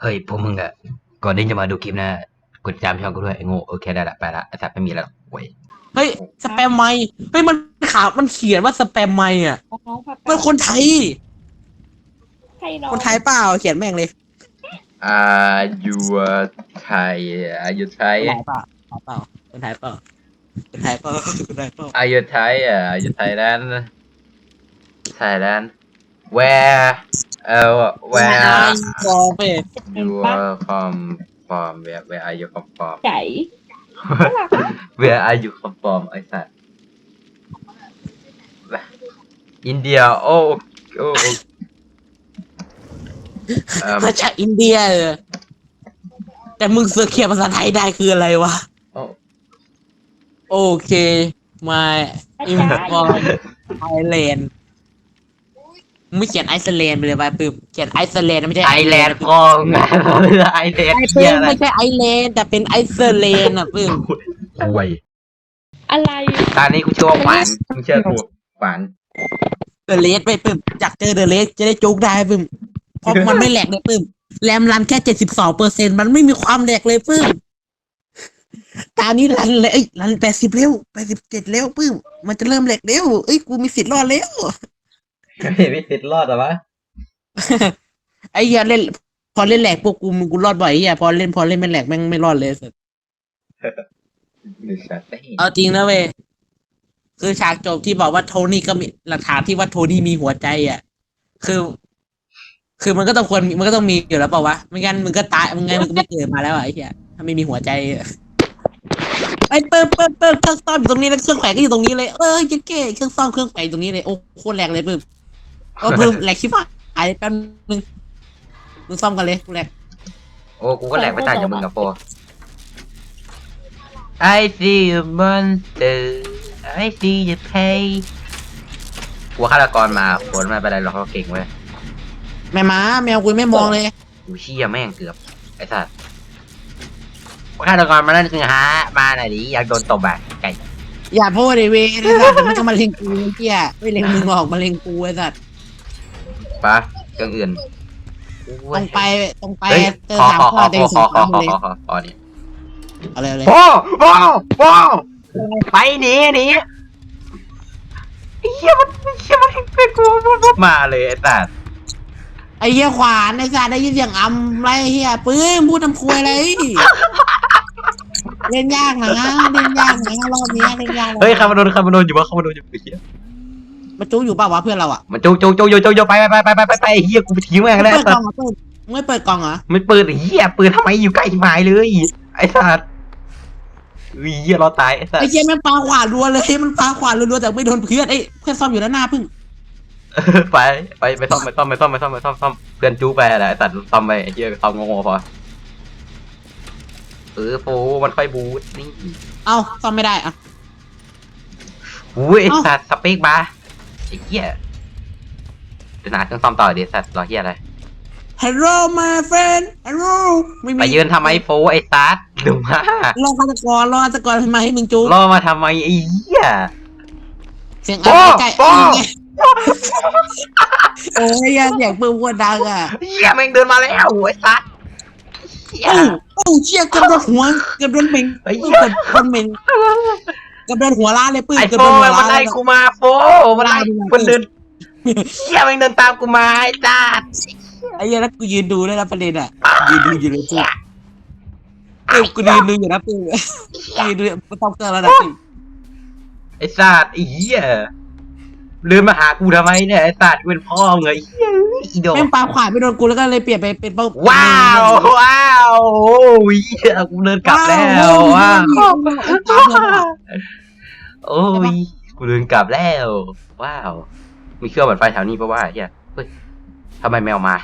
เฮ้ยพวกมึงอะก่อนที่จะมาดูคลิปนะกดติดตามช่องกูด้วยไอ้โง่โอเคได้ละไปละไอ้สัตว์ไม่มีแล้วโว้ยเฮ้ยสแปมไมค์เฮ้ยมันขาวมันเขียนว่าสแปมไมค์อะน้องผักมันคนไทยใช่น้องคนไทยเปล่าเขียนแม่งเลยอ่ายูไทยอายุไทยคนไทยเปล่าคนไทยเปล่าคนไทยเปล่าคนไทยเปล่าอายุไทยอะอายุไทยแลนด์ไทยแลนด์ where เอ่อ where ฟองไป you are from from where where are you from from ใจ where are you from from ไอ้สัตว์อินเดียโอ้โอ้โอ้เอิ่มมาจากอินเดียเออแต่มึงเสือกเขียนภาษาไทยได้คืออะไรวะ โอ้ โอเค มาอิมฟอร์ไอแลนด์ ไม่เขียนไอซ์แลนด์ไปเลยไปปึ๊บเขียนไอซ์แลนด์ไม่ใช่ไอแลนด์พองไอแลนด์ไอเหี้ยอะไรไม่ใช่ไอแลนด์แต่เป็นไอซ์แลนด์อะปึ๊บห่วยอะไร ตอนนี้กูเชื่อว่าหวานมึงเชื่อกูหวานเดอะเลสไปปึ๊บอยากเจอเดอะเลสจะได้จุกได้ปึ๊บเพราะมันไม่แหลกเลยปึ๊บแรมรันแค่เจ็ดสิบสองเปอร์เซ็นมันไม่มีความแหลกเลยปึ๊บตอนนี้รันเลยเอ้ยรันแปดสิบเร็วแปดสิบเจ็ดเร็วปึ๊บมันจะเริ่มแหลกเร็วเอ้ยกูมีสิทธิ์รอดแล้ว ไม่ติดรอดหรอวะไอ้เหี้ยเล่น พอเล่นแหลกพวกกูกูรอดบ่อยไอ้เหี้ยพอเล่นพอเล่นไม่แหลกแม่งไม่รอดเลยสุดหรือสัตว์เอาจริงนะเว้ยคือฉากจบที่บอกว่าโทนี่ก็มีหลักฐานที่ว่าโทนี่มีหัวใจอะ คือ คือมันก็ต้องควรมันก็ต้องมีอยู่แล้วเปล่าวะไม่งั้นมึงก็ตายมึงไงมึงก็ไม่เกิดมาแล้วอะไอ้เหี้ยถ้าไม่มีหัวใจอะไอ้เปิดเปิดเปิดเครื่องซ่อมอยู่ตรงนี้แล้วเครื่องแขวนก็อยู่ตรงนี้เลยเออยังเก๋เครื่องซ่อมเครื่องแขวนอยู่ตรงนี้เลยโอ้โคตรแรงเลยเพิ่ม โอ้เพิ่มแหลกชิบหายไอ้แป๊บนึงมึงซ่อมกันเลยกูแหลกโอ้กูก็แหลกไปต่างจากมึงกับโป I see a monster I see the pay กูฆาตกรมาผลมาไปนไรหรอกเขาเก่งเว้ยแม่ม้าแมวกูไม่มองเลย กูเชี่ยแม่งเกือบ ไอ้สัตว์ฆาตกรมานั่นคือฮะมาหน่อยดิอยากโดนตบอะไก่อย่าพูดเลยเว้ยไอ้สัตว์เดี๋ยวมันก็มาเล็งกูไอ้เหี้ยไม่เล็งมึงหรอกมาเล็งกูไอ้สัตว์ ปะเครื่องอื่นตรงไปตรงไปเฮ้ยเจอขอสามขอข้อขอเต็ขมอสิขบอขอข้อขอเลยขอขอขอนี่เอาเลยเอาเลยโอ้โอ้โอ้ไปหนีหนีไอ้เหี้ยมันไอ้เหี้ยมันเป็นกูมาเลยไอ้สัตว์ไอ้เหี้ยขวานไอ้สัตว์ได้ยินเสียงอำไรเหี้ยปื้มพูดทำควยอะไรเล่นยากนะเล่นยากนะรอบนี้เล่นยากนะเฮ้ยคามาโดนคามาโดนอยู่วะคามาโดนอยู่ไอ้เหี้ย มาจู้อยู่เปล่าวะเพื่อนเราอะมันโจโจโจโยโจโยไปไปไปไปไปไปไอ้เหี้ยกูไปทิ้งแม่งแล้วเปิไอ้ดกสัล่ตองว์เหรอเปิดไม่เปิดกล่องเหรอไม่เปิดไอ้เหี้ยปืนทำไมอยู่ใกล้ไม้เลย ไอ้สัตว์อุ้ยเหี้ยเราตายไอ้สัตไอ้ว์เหี้ยแม่งปาขวานรัวเลยมันปาขวานรัวๆแต่ไม่โดนเพื่อนไอ้เพื่อนซ่อมอยู่ด้านหน้าพึ่งไปไปไปซ่อมไปซ่อมไปซ่อมไปซ่อมไปซ่อมซ่อมเพื่อนจู้ไปแหละไอ้สัตว์ซ่อมไปไอ้เหี้ยซ่อมงงๆพอเออโฟมันค่อยบูทนี่ เอ้าซ่อมไม่ได้อะ อุ้ยไอ้เอ้าสัตว์สเปกบาร์ ไอ้เหี้ยเดี๋ยวหนาเครื่องซ่อมต่อเดี๋ยวสัตว์รอเหี้ยอะไร Hello my friend Hello ไม่มีไปยืนทำไมโฟไอ้ซัดดูมารอฆาตกรรอฆาตกรทำไมให้มึงจูล่อมาทำไมไอ้เหี้ย เสียงโอ้อัพใกล้โอ้ๆไงโอ้ยยังเสียงปืนพวดดังอะเหี้ยแม่งเดินมาแล้วไอ้ซัดเหี้ย โอ้โอ้เชี่ยเกือบโดนหัวเกือบโดนเหม่งไอ้เกืเหี้ยอบโดนเหม่ง เกือบโดนหัวล้านเลยปืนไอ้เกือบโฟโดนหัวมันล้านไล่เลยกูมาโฟมันไล่มันเดินเหี้ยแม่งเดินตามกูมาไอ้ซัดไอ้เหี้ยแล้วกูยืนดูด้วยนะประเด็นอะยืนดูอยู่เลยปืนเออกูยืนดูอยู่นะปืนยืนดูไม่ต้องเกินแล้วนะปืนไอ้ซัดไอ้เหี้ย เดินมาหากูทำไมเนี่ยไอ้ซัดกูเป็นพ่อมึงเหรอไอ้เหี้ยอีโดแม่งปาขวานไม่โดนกูแล้วก็เลยเปลี่ยนไปเป็นเป้าว้าว ว้าวโอ้ยเหี้ยกูเดินกลับแล้วว้าวโอ้ยกูเดินกลับแล้ว ว้าว มีเครื่องบันไฟแถวนี้ปะว่าเฮียเฮ้ยทำไมแมวมา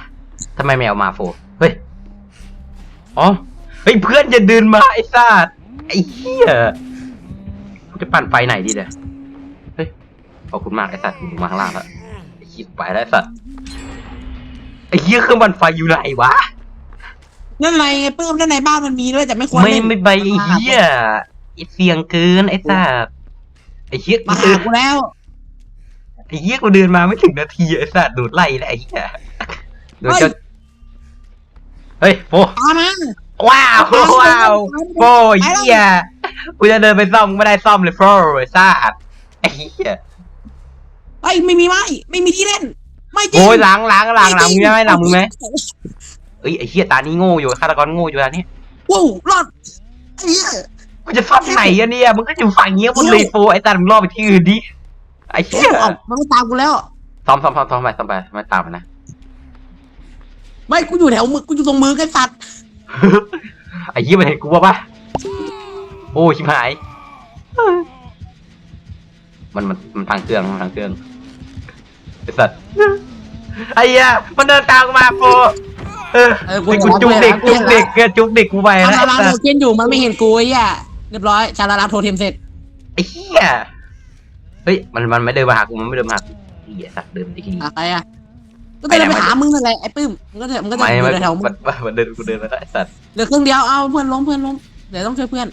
ทำไมแมวมาโฟเฮ้ยอ๋อเฮ้ยเพื่อนจะเดินมาไอ้สัตว์ไอ้เหี้ยกูจะปั่นไฟไหนดีเนี่ยเฮ้ย ขอบคุณมากไอ้สัตว์กูมาข้างล่างแล้วไอ้คิดไปแล้วไอ้สัตว์ไอ้เหี้ยเครื่องบันไฟอยู่ไหนวะ นั่นไรไงปื้มนั่นในบ้านมันมีด้วยแต่ไม่ควรไม่เล่นไม่ใบไอ้เหี้ยไอ้เสียงเกินไอ้สัตว์ไอ้เหี้ยมากูหาเดินกูแล้วไอ้เหี้ยกูเดินมาไม่ถึงนาทีไอ้สัตว์โดดไล่แล้วไอ้เหี้ยโดนเจ้าเฮ้ยโฟตามมาว้าวว้าวโฟเฮียกูจะเดินไปซ่อมไม่ได้ซ่อมเลยโฟไอ้ซ่าไอ้เหี้ย ไอ้ยไม่มีไม้ไม่มีที่เล่น ไม่จริงโอ้ยหลังหลังหลังหลังมึงไหมหลังมึงไหมเอ้ยไอ้เหี้ยตานี้โง่อยู่ฆาตกรโง่อยู่ตานี้ว้าวรอดไอ้เหี้ยกูจะซ่อมไหนอะเนี่ยมึงก็อยู่ฝั่งเงี้ยบนเลยโฟไอ้ตามึงรอไปที่อื่นดิไอ้เหี้ยเอามันไม่ตามกูแล้วซ่อมซ่อมซ่อมซ่อมไปซ่อมไปไม่ตามมันนะไม่กูอยู่แถวมือกูอยู่ตรงมือกันสัตว์ไอ้เหี้ยมันเห็นกูปะปะโอ้ชิบหาย มันมันมันทางเครื่องมันทางเครื่อง ไอ้สัตว์ไอ้เหี้ยมันเดินตามกูมาโฟเออเออไอ้กูจุกเด็กจุกเด็กเกิจุกเด็กกูไปชาแล้วลาไอ้ลาสัโทตว์เทมอยู่มันไม่เห็นกูไอ้เหี้ยเรียบร้อยชาลาลาโทเทมเสร็จไอ้เหี้ยเฮ้ยมันมันไม่เดินมาหากูมันไม่เดินมาหากูไอ้เหี้ยสัตว์เดินไปที่ อะใครอะก็เดินไปหามึงนั่นแหละไอ้ปื้มมึงก็จะมึงก็จะไม่อไม่ยู่แถวมึมังนมันมันเดินกูเดินมาแล้วไอ้สัตว์เหลือเครื่องเดียวเอาเพื่อนล้มเพื่อนล้มเดี๋ยวต้องช่วยเพื่อน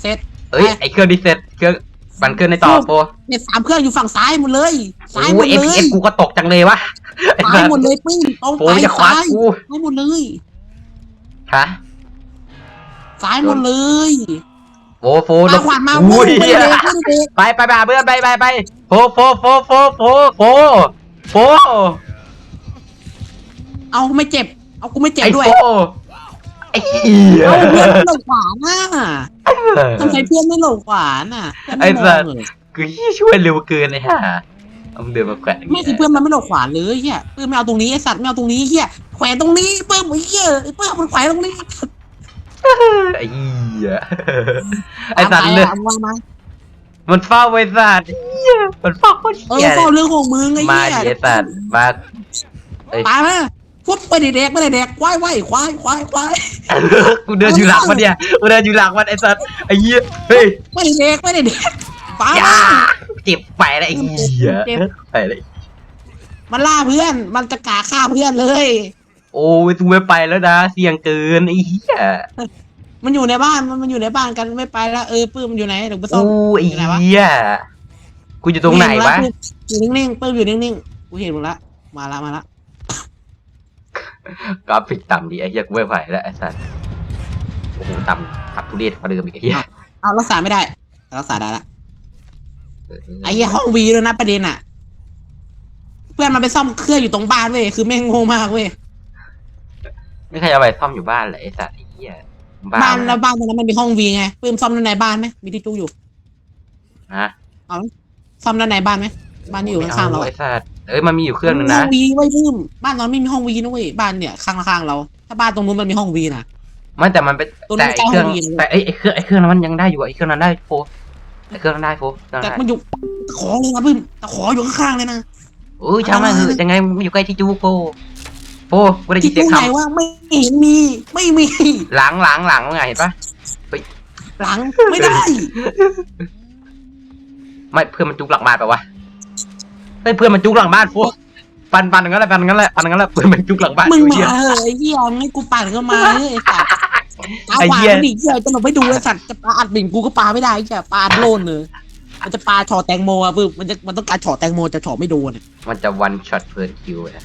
เสร็จ เอ้ยไอ้เครื่องดีเซ็ตเครื่อง ปั่นเครื่องในต่อโฟเนี่ยสามเครื่องอยู่ฝั่งซ้ายหมดเลยซ้ายหมโอ้ดเอฟเลยเอฟกูก็ตกจังเลยวะไอ้ซ้าสัยตว์หมดเลยปื้มตรงโฟไปจะคว้าซ้ายกูซ้ายหมดเลยฮะซ้ายหมดเลยโฟโฟลมางขวานมาอุ้เว้ยยไม่ได้เด็กไม่ได้เด็กไปไปไปหาเพื่อนไปไปไปโฟโฟโฟโฟโฟโฟโฟเอาไม่เจ็บ เอากูไม่เจ็บไอ้ด้วย โฟ ไอ้เหี้ย เอาเพื่อนไม่หลงขวาน่ะทำไมเพื่อนไม่หลงขวาน่ะเพื่อนไม่มองเลยกูช่วยเร็วเกินเลยฮะเอามึงเดินมาแขวนอย่างไม่งี้สิเพื่อนมันไม่หลงขวาเลยเฮียเพื่อนไม่เอาตรงนี้ไอสัตว์ไม่เอาตรงนี้เฮียแขวนตรงนี้เพื่อนไอ้เฮียเพื่อนมันแขวนตรงนี้ไอ้เหี้ยไอ้สัตว์เลเลยยเอามามามันเฝ้าไว้สัตว์เหี้ยมันเฝ้าโคตรเออเหี้ยเฝ้าเรื่องของมึงไอ้มาเฮียดิไอ้สัตว์มาตายมา ฟุบไปเด็กไม่ได้เด็กควายควายควายควายควายกูเดินอยู่หลังมันเนี่ยกูเดินอยู่หลังมันไอ้สัตว์ไอ้เหี้ยเฮ้ยไม่ได้เด็กไม่ได้เด็กตายอย่ามาเจ็บไปแล้วไอ้เหี้ยเจ็บไปเลยมันล่าเพื่อนมันจะกาฆ่าเพื่อนเลย โอ้ยกูไม่ไปแล้วนะเสี่ยงเกินไอ้เหี้ยมันอยู่ในบ้านมันมันอยู่ในบ้านกันไม่ไปแล้วเออปื้มมันอยู่ไหนเดี๋ยวไปซ่อมโอ้ยอยู่ไหนวะเหี้ยกูอยู่ตรงไหนวะอยู่นิ่งๆปื้มอยู่นิ่งๆกูเห็นมึงละมาละมาละ กราฟิกต่ำดิไอ้เหี้ยกูไม่ไหวแล้วไอ้สัสโอ้โหต่ำขับทุเรศกว่าเดิมอีกไอ้เหี้ยเอารักษาไม่ได้รักษาได้ละไอ้เหี้ยห้องวีด้วยนะประเด็นอะ เพื่อนมันไปซ่อมเครื่องอยู่ตรงบ้านเว้ยคือแม่งโง่มากเว้ยไม่ใครเอาไปซ่อมอยู่บ้านเลยไอ้สัสไอ้เหี้ยบ้าบ้านนแล้วบ้านตรงนั้นมันมีห้องวีไงปื้มซ่อมด้านในบ้านไหมมีที่จูอยู่ฮะซ่อมด้านในบ้านไหมบ้านที่อยู่ข้างๆเราไอ้อะสัส เอ้ยมันมีอยู่เครื่องนึงห้นะองวีไว้ยปื้มบ้านตอนไม่มีห้องวีนะเว้ยบ้านเนี่ยข้างๆเรา ถ้าบ้านตรงนู้นมันมีห้องวีนะ ไม่แต่มันเป็นตัวนี้แต่ไอ้เครื่องใกล้ห้องเรียนเลยแต่ไอ้ไอ้เครื่องไอ้เครื่องนั้นมันยังได้อยู่อะไอ้เครื่องนั้นได้โฟไอ้เครื่องนั้นได้โฟเครื่องแต่นั้นมันได้อยู่ขอเลยนะปื้มแต่ขออยู่ข้างๆเลยนะโอ้ยช่างมันเถอะยังไงมันอยู่ใกล้ที่จูโฟโฟกูได้ยิที่นเสีตยรงงไหนคำว่าไม่เห็นมีไม่มี หลังหลังหลังว่าไงเห็นปะหลังไม่ได้ ไม่เพื่อนมันจุกหลังบ้านแปลว่า เฮ้ยเพื่อนมันจุกหลังบ้านโฟปันปันงั้นแหละปันงั้นแหละปันงั้นแหละเพื่อนมันจุกหลังบ้านมึงอยู่มาเหี้ยเถอะไอ้เหี้ยมึงให้กูปั่นก็มาเฮ้ยไอ้สัตว์เอาไอ้หวาเหี้ย นดิเหี้ยจะหลบไปดูไอ้สัตว์จะปาอัดบิ่งกูก็ปาไม่ได้ไอ้เหี้ยปาโดนเลยมันจะปาฉอแตงโมอะปึ๊บมันจะมันต้องการฉอแตงโมจะฉอไม่โดนอะมันจะวันช็อตเพิร์นคิวอะ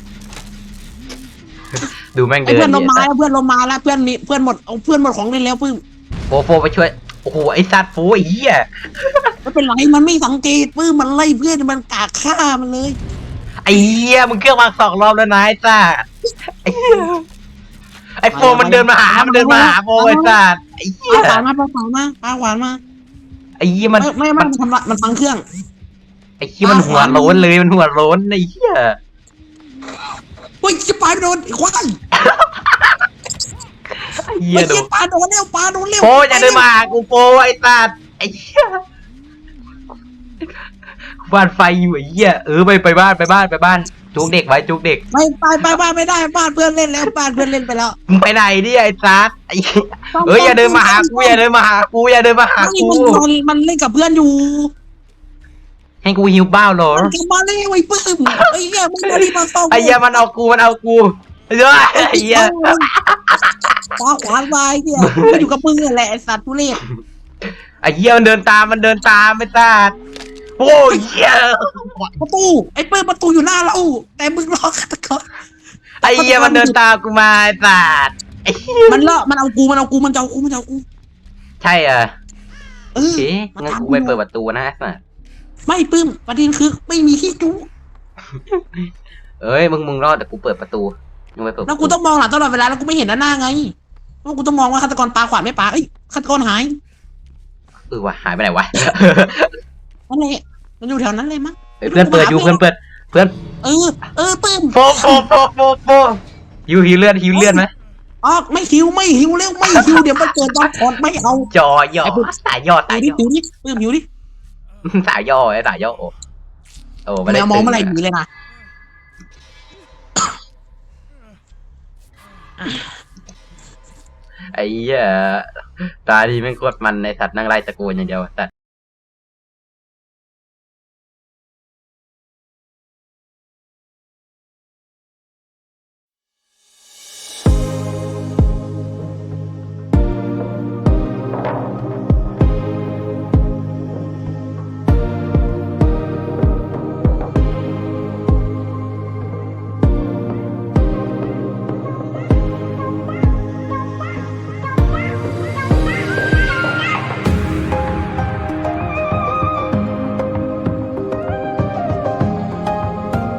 ดูแม่งไอ้เดินเพื่อนลดิงมาแล้วเพื่อนลงมาแล้วเพื่อนมีเพื่อนหมดเอาเพื่อนหมดของเล่นแล้วปึ๊บโฟโฟไปช่วยโอ้โหไอ้สัตว์โฟไอ้เหี้ยไม่เป็นไรมันไม่สังเกตปึ๊บมันไล่เพื่อนมันกาฆ่ามันเลย ไอ้เหี้ยมึงเครื่องวางสองรอบแล้วนะไอ้สัตว์ไอ้เหี้ยไอ้โฟมันเดินมาหา มันเดินมาหาโฟไอ้สัตว์ไอ้เหี้ปายหวานมาปาหวานมาปาหวานมาไอ้เหี้ยมันไม่ไม่ไม่มันทำละมันฟังเครื่อง ไอ้เหี้ยมันหัวโล้นเลยมันหัวโล้นไอ้เหี้ยเฮ้ยจะปาโดนไอ้ควายไอ้ เหี้เฮ้ยยดูปาโดนเร็วปาโดนเร็วโฟอย่าเดินมาหากูโฟไอ้สัตว์ไอ้เหี้ยบ้านไฟอยู่ไอ้เหี้ยเออไปไปบ้านไปบ้านไปบ้านจุกเด็กไว้จุกเด็กไปไปไปบ้านไม่ได้บ้านเพื่อนเล่นแล้วบ้านเพื่อนเล่นไปแล้วมึงไปไหนดิไอ้ซัดไอ้เอ้ยอย่าเดินมาหากูอย่าเดินมาหากูอย่าเดินมาหาไม่กูมันมันมันเล่นกับเพื่อนอยู่ให้กูหิวเบ้าเหรอมันกลับมาเล่นไอ้ปื้มไอ้เหี้ยมึงมาดีมาต้องไอ้เหี้ยมันเอากูมันเอากูเฮ้ยไอ้เหี้ย ตาขวานไปเหี้ยมันอยู่กับมึงนั่นแหละไอ้สัตว์ทุเรศไอ้เหี้ยมันเดินตามมันเดินตามไอ้ซัดโอ้ยเหี้ยประตูไอ้ปื้มประตูอยู่หน้าเราแต่มึงรอฆาตกรไอ้เหี้ยมันเดินตามกูมาไอ้ซัดไอ้มันเลาะมันเอากูมันเอากูมันจะเอากูมันจะเอากูใช่อะเอโออเคงั้นกูไปเปิดประตูนะน่ะไม่ปื้มประเด็นคือไม่มีที่จูเอ้ยมึงมึงรอดแต่กูเปิดประตูมึงไปเปิดแล้วกูต้องมองหลังตลอดเวลาแล้วกูไม่เห็นด้านหน้าไง เพราะกูต้องมองว่าฆาตกรปาขวานไม่ปาเอ้ยฆาตกรหายเออวะหายไปไหนวะ นั่นแหละมันอยู่แถวนั้นเลยมั้งเฮ้ยเพื่อนเปิดอยู่เพื่อนเปิดเพื่อนเออ เออปื้มโฟโฟโฟโฟโฟฮิวฮิวเลือดฮิวเลือดไหมอ๋อไม่หิวไม่หิวเร็วไม่หิวเดี๋ยวมันเกิดตอนถอดไม่เอาจอย่อไอ้พวกสายย่อหิสาวยดิย่อหิวดิปื้มหิวดิสายย่อไอ้สายย่อโอ้โอ้ไม่แมได้วมองตึเมื่อไหร่ะหนีเลยนะ ไอ้เหี้ยตาดีไม่งโคตรมันในสัตว์นั่งไล่ตะกูลอย่างเดียวสัตว